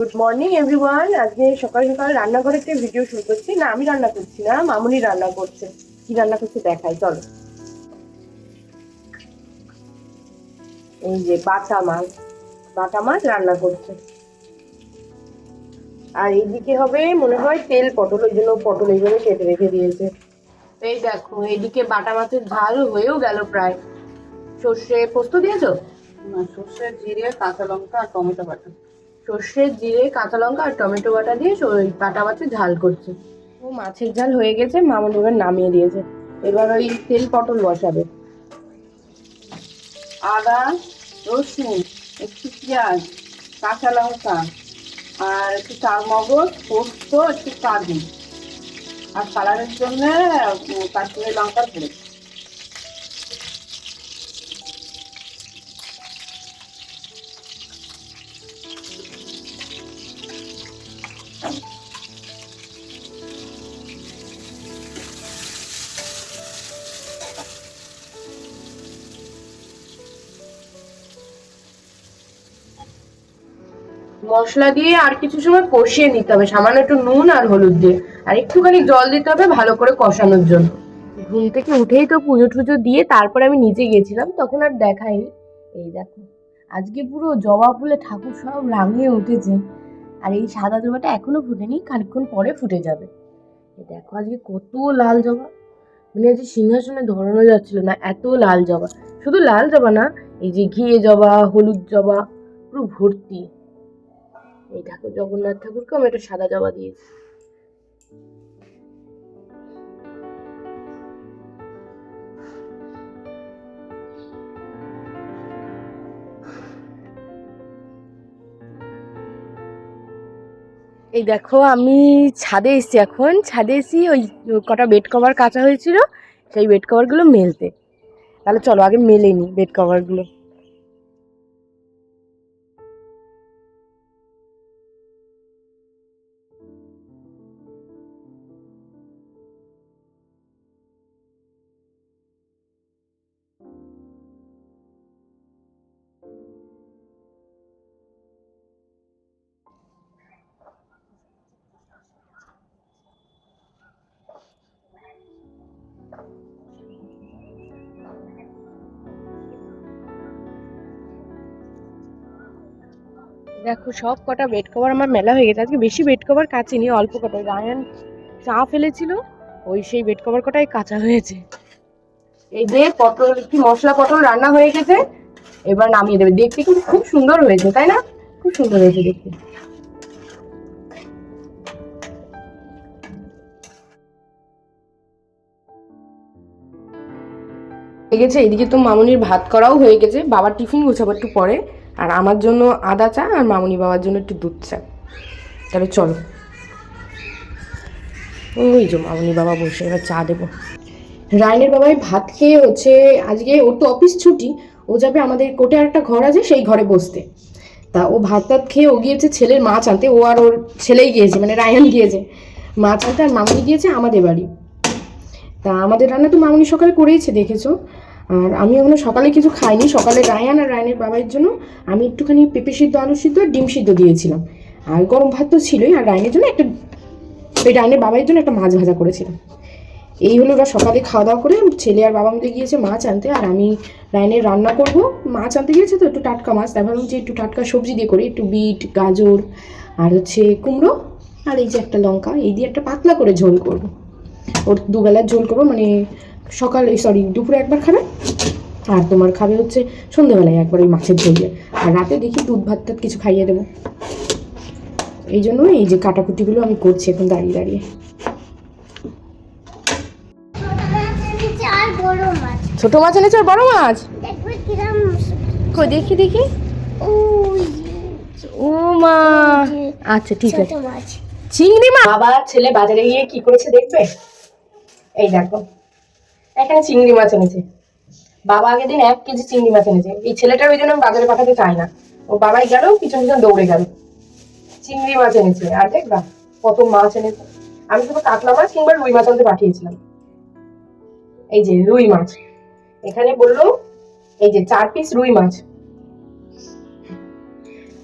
Good morning everyone আজকে সকাল সকাল রান্নাঘরে একটা ভিডিও শুরু করছি। না, আমি রান্না করছি না, মামুনি রান্না করছে। কি রান্না করছে দেখাই, চলো। এই যে বাটা মাছ বাটা মাছ রান্না করছে। আর এইদিকে হবে, মনে হয় তেল, পটল, ওই জন্য পটল এইভাবে কেটে রেখে দিয়েছে। এই দেখো, এইদিকে বাটা মাছের ঝাল হয়েও গেল প্রায়। সর্ষে পোস্ত দিয়েছ? না, সর্ষে, জিরে, কাঁচা লঙ্কা আর টমেটো বাটা। সর্ষে জিরে, কাঁচা লঙ্কা আর টমেটো বাটা দিয়ে ওই বাটা মাছের ঝাল করছে। ও, মাছের ঝাল হয়ে গেছে, মামুন এবার নামিয়ে দিয়েছে। এবার ওই তেল পটল বসাবে। আদা, রসুন, একটু পেঁয়াজ, কাঁচা লঙ্কা আর একটু চার মগজ পোস্ত, একটু কাজু। আর কালারের জন্য কাশ্মীরি লঙ্কার গুঁড়ো মশলা দিয়ে আর কিছু সময় কষিয়ে নিতে হবে। সামান্য একটু নুন আর হলুদ দিয়ে। আর একটুখানি জল দিতে হবে ভালো করে কষানোর জন্য। ঘুম থেকে উঠেই তো পুজো টুজো দিয়ে তারপরে আমি নিচে গেছিলাম তখন আর দেখাইনি। এই দেখো, আজকে পুরো জবা ফুলে ঠাকুর সব রাঙিয়ে উঠেছে। আর এই সাদা জবাটা এখনও ফুটেনি, খানিকক্ষণ পরে ফুটে যাবে। দেখো আজকে কত লাল জবা। মানে আজকে সিংহাসনে ধরানো যাচ্ছিল না, এত লাল জবা। শুধু লাল জবা না, এই যে ঘিয়ে জবা, হলুদ জবা, পুরো ভর্তি। এই ঠাকুর জগন্নাথ ঠাকুরকে আমি একটা সাদা জবা দিয়েছি এই দেখো, আমি ছাদে এসেছি এখন। ছাদে এসেছি, ওই কটা বেড কভার কাঁচা হয়েছিল, সেই বেড কভারগুলো মেলতে। তাহলে চলো, আগে মেলে নি বেড কভারগুলো দেখো, সব কটা বেড কভার আমার মেলা হয়ে গেছে। আজকে বেশি বেড কভার কাচিনি অল্প কটা। রায়ান চা ফেলেছিল, ওই সেই বেড কভার কটাই কাঁচা হয়েছে। এই যে পটল, কি মশলা পটল রান্না হয়ে গেছে, এবার নামিয়ে দেবে। দেখতে কিন্তু খুব সুন্দর হয়েছে, তাই না? খুব সুন্দর হয়েছে দেখতে। হয়ে গেছে, এদিকে তো মামুনির ভাত করাও হয়ে গেছে। বাবার টিফিন গোছাবো একটু পরে। আর আমার জন্য আদা চা আর মামুনি বাবার জন্য একটু দুধ চা। তাহলে চলো। ওই যে মামুনি বাবা বসে, এবার চা দেবো। রায়নের বাবাই ভাত খেয়ে হচ্ছে, আজকে ওর তো অফিস ছুটি, ও যাবে আমাদের কোটে আর একটা ঘর আছে সেই ঘরে বসতে। তা ও ভাত টাত খেয়ে ও গিয়েছে ছেলের মাছ আনতে ও আর ওর ছেলেই গিয়েছে মানে রায়ন গিয়েছে। মাছ আনতে আর মামুনি গিয়েছে আমাদের বাড়ি। তা আমাদের রান্না তো মামুনি সকালে করেইছে, দেখেছ? আর আমি এখনও সকালে কিছু খাইনি। সকালে রায়ান আর রায়নের বাবার জন্য আমি একটুখানি পেঁপে সিদ্ধ, আলু সিদ্ধ আর ডিম সিদ্ধ দিয়েছিলাম। আর গরম ভাত তো ছিলই, আর রায়নের জন্য একটা ওই রায়নের বাবার জন্য একটা মাছ ভাজা করেছিলাম। এই হলো ওরা সকালে খাওয়া দাওয়া করে, ছেলে আর বাবা মিলে গিয়েছে মাছ আনতে, আর আমি রায়নের রান্না করব। মাছ আনতে গিয়েছে তো একটু টাটকা মাছ, তাই ভাবলাম যে একটু টাটকা সবজি দিয়ে করি, একটু বিট, গাজর, আর হচ্ছে কুমড়ো, আর এই যে একটা লঙ্কা, এই দিয়ে একটা পাতলা করে ঝোল করব। ওর দুবেলার ঝোল করব মানে সকালে সরি দুপুরে একবার খাবে আর তোমার খাবে হচ্ছে সন্ধ্যেবেলায় একবার ওই মাছের ঝোল আর রাতে দেখি দুধ ভাত টাত কিছু খাইয়ে দেবো। এই জন্য এই যে কাটাকুটিগুলো আমি করছি এখন দাঁড়িয়ে দাঁড়িয়ে। ছোট মাছ এনেছো আর বড় মাছ? কই দেখি দেখি। ও মা আচ্ছা ঠিক আছে। চিংড়ি মাছ বাবা ছেলে বাজারে গিয়ে কি করেছে দেখবে? এই দেখো। এখানে চিংড়ি মাছ এনেছে। বাবা আগের দিন এক কেজি চিংড়ি মাছ এনেছে। এই ছেলেটার ওই জন্য আমি বাজারে পাঠাতে চাই না। ও বাবাই গেল, পিছন পিছন দৌড়ে গেল। চিংড়ি মাছ এনেছে। আর দেখবা কত মাছ এনেছে। আমি শুধু কাতলা মাছ কিংবা রুই মাছ আনতে পাঠিয়েছিলাম। এই যে রুই মাছ। এখানে বলল, এই যে চার পিস রুই মাছ।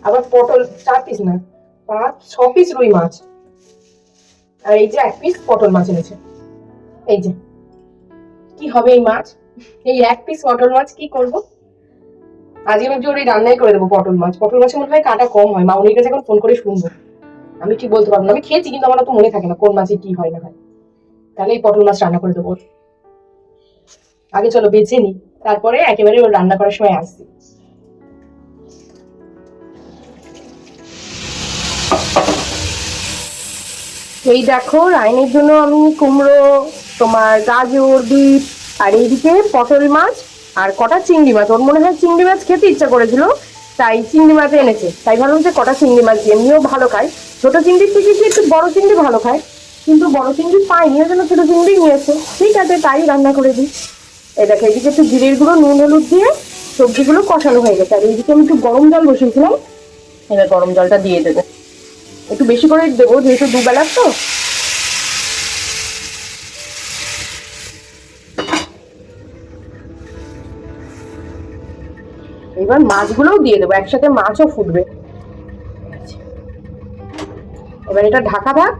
আবার পটল, চার পিস না, পাঁচ, ছ পিস রুই মাছ। আর এই যে এক পিস পটল মাছ এনেছে। এই যে। কি হবে এই মাছ? এই এক পিস পটল মাছ কি করব? আজকে আমি জোরে রান্নাই করে দেবো পটল মাছ। পটল মাছে মনে হয় কাটা কম হয়, মা মাউনির কাছে এখন ফোন করে শুনব। আমি ঠিক বলতে পারব না। আমি খেয়েছি কিন্তু আমার তো মনে থাকে না কোন মাছে কি হয় না হয়। তাহলে এই পটল মাছ রান্না করে দেবো আগে চলো বেছে নি তারপরে একেবারে রান্না করার সময় আসছি। এই দেখো, রাইনের জন্য আমি কুমড়ো তোমার গাজর, বিট আর এইদিকে পটল মাছ আর কটা চিংড়ি মাছ। ওর মনে হয় চিংড়ি মাছ খেতে ইচ্ছা করেছিল, তাই চিংড়ি মাছ এনেছে। তাই ভাবলাম যে কটা চিংড়ি মাছ এমনিও ভালো খায় ছোট চিংড়ির থেকে কি একটু বড় চিংড়ি ভালো খায়, কিন্তু বড় চিংড়ি পাইনি, ওই জন্য ছোট চিংড়ি নিয়েছে। ঠিক আছে, তাই রান্না করে দিই। এই দেখো এদিকে একটু জিরের গুঁড়ো, নুন, হলুদ দিয়ে সবজিগুলো কষানো হয়ে গেছে। আর এইদিকে আমি একটু গরম জল বসিয়েছিলাম। এবার গরম জলটা দিয়ে দেবো। একটু বেশি করে দেবো, যেহেতু দুবেলার তো। এবার মাছগুলোও দিয়ে দেবো, একসাথে মাছও ফুটবে। এবার এটা ঢাকা থাক,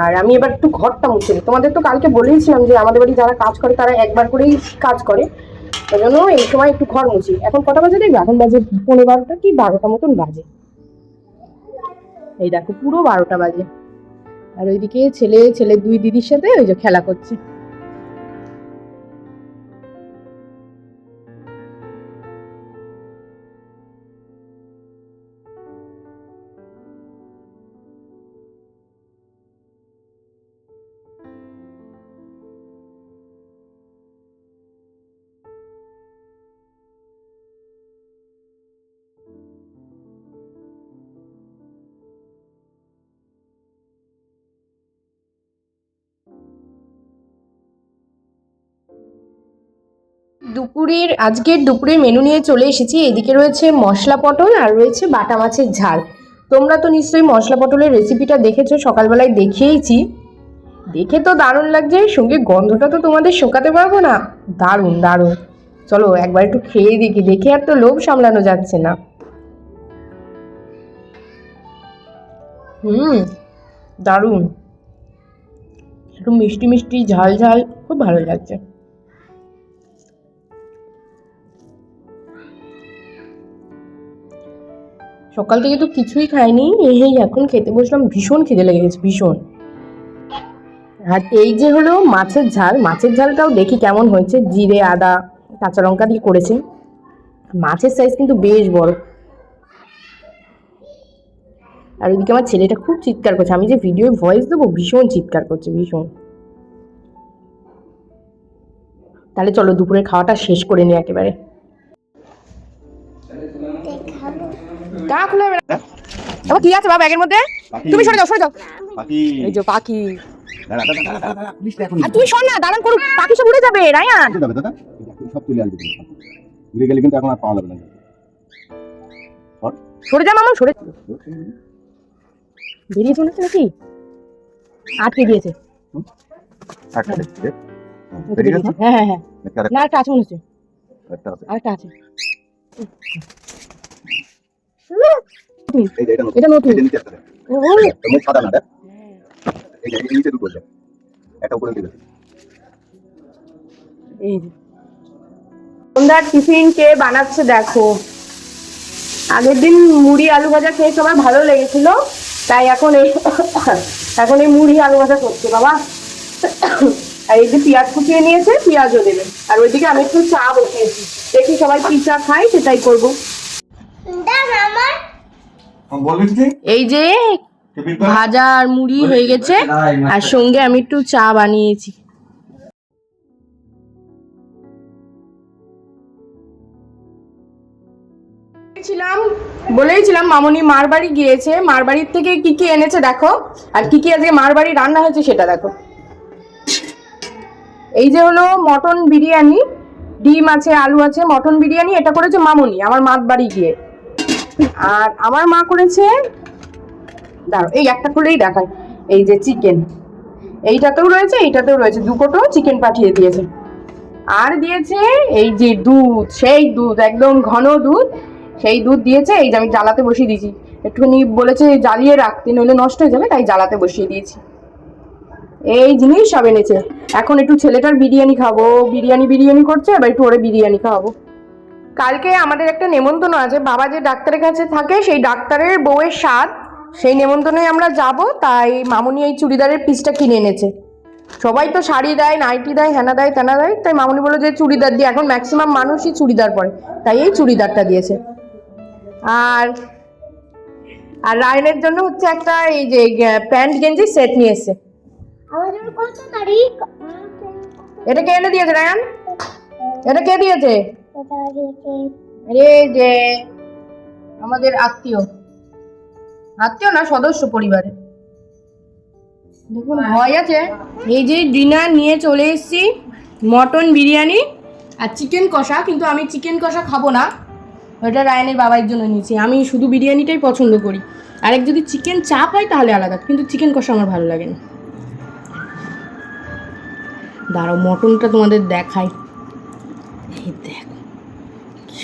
আর আমি এবার একটু ঘরটা মুছে নিই। তোমাদের তো কালকে বলেইছিলাম যে আমাদের বাড়ি যারা কাজ করে, তারা একবার করেই কাজ করে। ওই জন্য এই সময় একটু ঘর মুছি। এখন কটা বাজে দেখবে? এখন বাজে পনেরো বারোটা কি? বারোটা মতন বাজে। এই দেখো, পুরো বারোটা বাজে। আর ওইদিকে ছেলে ছেলে দুই দিদির সাথে ওই যে খেলা করছে। দুপুরের, আজকের দুপুরের মেনু নিয়ে চলে এসেছি। এদিকে রয়েছে মশলা পটল আর রয়েছে বাটা মাছের ঝাল। তোমরা তো নিশ্চয়ই মশলা পটলের রেসিপিটা দেখেছ, সকালবেলায় দেখিয়েইছি দেখে তো দারুণ লাগছে, সঙ্গে গন্ধটা তো তোমাদের শোকাতে পারব না। দারুণ দারুণ। চলো একবার একটু খেয়ে দেখি, দেখে আর তো লোভ সামলানো যাচ্ছে না। হুম, দারুণ। একটু মিষ্টি মিষ্টি ঝাল ঝাল, খুব ভালো লাগছে। সকাল থেকে তো কিছুই খাইনি, এই এখন খেতে বসলাম, ভীষণ খিদে লেগে গেছে, ভীষণ। আর এই যে হলো মাছের ঝাল, মাছের ঝালটাও দেখি কেমন হয়েছে, জিরে, আদা, কাঁচা লঙ্কা দিয়ে করেছে। মাছের সাইজ কিন্তু বেশ বড়। আর ওইদিকে আমার ছেলেটা খুব চিৎকার করছে, আমি যে ভিডিও ভয়েস দেবো, ভীষণ চিৎকার করছে, ভীষণ। তাহলে চলো, দুপুরের খাওয়াটা শেষ করে নিই একেবারে। কা খুলে যাবে না আবার কি আছে বাবা ব্যাগের মধ্যে? তুমি সরে যাও সরে যাও। পাখি। এই যে পাখি। আর তুই শোন না দাঁড়ান করুক। পাখি সব উড়ে যাবে রায়ান। যাবে দাদা। সব তুলে কিন্তু। ঘুরে গেলে কিন্তু এখন আর পাওয়া যাবে না। সরে। যা মামা সরে বেরিয়ে চলেছে নাকি? আটকে দিয়েছে বেরিয়ে গেছে? হ্যাঁ হ্যাঁ হ্যাঁ। আরেকটা- না একটা আছে মনে হচ্ছে। আরেকটা আছে। এটা নতুন। এটা নতুন। এই যে নিচে একটা দেখ। ও, এর মধ্যে সাদা না দেখ। এই যে নিচে দুটো দেখ। একটা উপরে দিকে এই যে। সন্ধ্যার টিফিন কে বানাচ্ছে দেখো। আগের দিন মুড়ি আলু ভাজা খেয়ে সবার ভালো লেগেছিল। তাই এখন এই এখন এই মুড়ি আলু ভাজা করছে বাবা। আর এই যে পেঁয়াজ কুচিয়ে নিয়েছে পেঁয়াজও দেবে। আর ওইদিকে আমি একটু চা বসিয়েছি। দেখি সবাই কি চা খায় সেটাই করব দেখ আমার বলবি কি এই যে ভাজা আর মুড়ি হয়ে গেছে আর সঙ্গে আমি একটু চা বানিয়েছি। ছিলাম বলেইছিলাম মামনি মার বাড়ি গিয়েছে মার বাড়ির থেকে কি কি এনেছে দেখো আর কি কি আজকে মার বাড়ি রান্না হয়েছে সেটা দেখো। এই যে হলো মটন বিরিয়ানি ডিম আছে আলু আছে মটন বিরিয়ানি এটা করেছে মামনি আমার মার বাড়ি গিয়ে। আর আমার মা করেছে দাঁড়ো এই একটা খুলেই দেখায় এই যে চিকেন এইটাতেও রয়েছে এইটাতেও রয়েছে, দু কোটো চিকেন পাঠিয়ে দিয়েছে। আর দিয়েছে এই যে দুধ, সেই দুধ, একদম ঘন দুধ, সেই দুধ দিয়েছে, এই যে আমি জ্বালাতে বসিয়ে দিয়েছি। একটুখানি বলেছে জ্বালিয়ে রাখতে নইলে নষ্ট হয়ে যাবে, তাই জ্বালাতে বসিয়ে দিয়েছি। এই জিনিস সব এনেছে। এখন একটু ছেলেটার বিরিয়ানি খাব বিরিয়ানি বিরিয়ানি করছে, এবার একটু ওরে বিরিয়ানি খাওয়াবো। কালকে আমাদের একটা নেমন্তন্ন আছে। বাবা যে ডাক্তারের কাছে থাকে সেই ডাক্তারের বউয়ের স্বাদ সেই নেমন্তন্নে আমরা যাব তাই মামুনি এই চুড়িদারের পিসটা কিনে এনেছে। সবাই তো শাড়ি দেয় নাইটি দেয় হেনা দেয় তেনা দেয় তাই মামুনি বলল যে চুড়িদার দিয়ে এখন ম্যাক্সিমাম মানুষই চুড়িদার পরে তাই এই চুড়িদারটা দিয়েছে। আর আর রায়নের জন্য হচ্ছে একটা এই যে প্যান্ট গেঞ্জি সেট নিয়ে এসছে তারিখ? এটা কে এনে দিয়েছে রায়ান? এটা কে দিয়েছে? আরে যে, আমাদের আত্মীয়। আত্মীয় না, সদস্য পরিবারের দেখুন, ভয় আছে। এই যে ডিনার নিয়ে চলে এসেছি, মটন বিরিয়ানি আর চিকেন কষা, কিন্তু আমি চিকেন কষা খাব না। ওটা রায়নের বাবার জন্য নিয়েছি। আমি শুধু বিরিয়ানিটাই পছন্দ করি। আর এক যদি চিকেন চাপ হয় তাহলে আলাদা। কিন্তু চিকেন কষা আমার ভালো লাগে না। দাঁড়াও, মটনটা তোমাদের দেখাই। দেখো। কি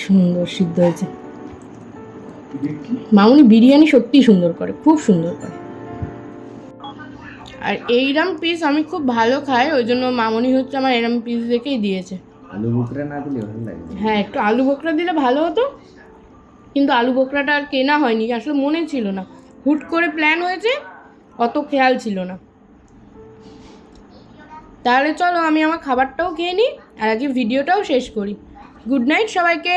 সুন্দর সিদ্ধ হয়েছে। মামুনি বিরিয়ানি সত্যিই সুন্দর করে খুব সুন্দর করে। আর এইরম পিস আমি খুব ভালো খাই ওই জন্য মামুনি হচ্ছে আমার এরম পিস দেখেই দিয়েছে। আলু বুকরা না দিলে ভালো লাগে? হ্যাঁ একটু আলু বোকরা দিলে ভালো হতো কিন্তু আলু বোকরাটা আর কেনা হয়নি আসলে মনে ছিল না। হুট করে প্ল্যান হয়েছে অত খেয়াল ছিল না। তাহলে চলো আমি আমার খাবারটাও খেয়ে নিই আর আজকে ভিডিওটাও শেষ করি। গুড নাইট সবাইকে।